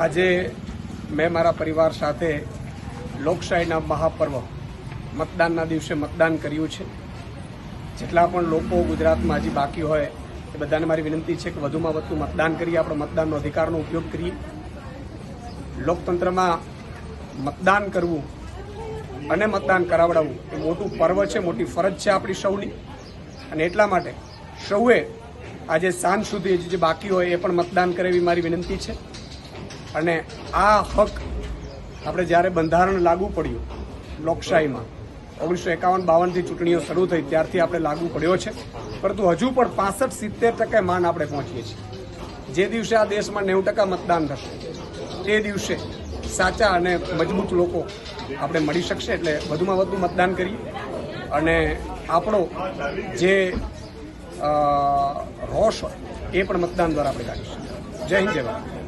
આજે મેં મારા પરિવાર સાથે લોકશાહીના મહાપર્વ મતદાનના દિવસે મતદાન કર્યું છે. જેટલા પણ લોકો ગુજરાતમાં હજી બાકી હોય એ બધાને મારી વિનંતી છે કે વધુમાં વધુ મતદાન કરીએ, આપણે મતદાનનો અધિકારનો ઉપયોગ કરીએ. લોકતંત્રમાં મતદાન કરવું અને મતદાન કરાવડાવવું એ મોટું પર્વ છે, મોટી ફરજ છે આપણી સૌની. અને એટલા માટે સૌએ આજે સાંજ સુધી જે બાકી હોય એ પણ મતદાન કરે એવી મારી વિનંતી છે. અને આ હક આપણે જ્યારે બંધારણ લાગુ પડ્યું લોકશાહીમાં, ઓગણીસો એકાવન બાવનથી ચૂંટણીઓ શરૂ થઈ ત્યારથી આપણે લાગુ પડ્યો છે. પરંતુ હજુ પણ પાસઠ સિત્તેર ટકા માન આપણે પહોંચીએ છીએ. જે દિવસે આ દેશમાં નેવું ટકા મતદાન થશે, તે દિવસે સાચા અને મજબૂત લોકો આપણે મળી શકશે એટલે વધુમાં વધુ મતદાન કરીએ. અને આપણો જે રોષ હોય, એ પણ મતદાન દ્વારા આપણે કાઢીશું જય હિન્દ, જય ભારત.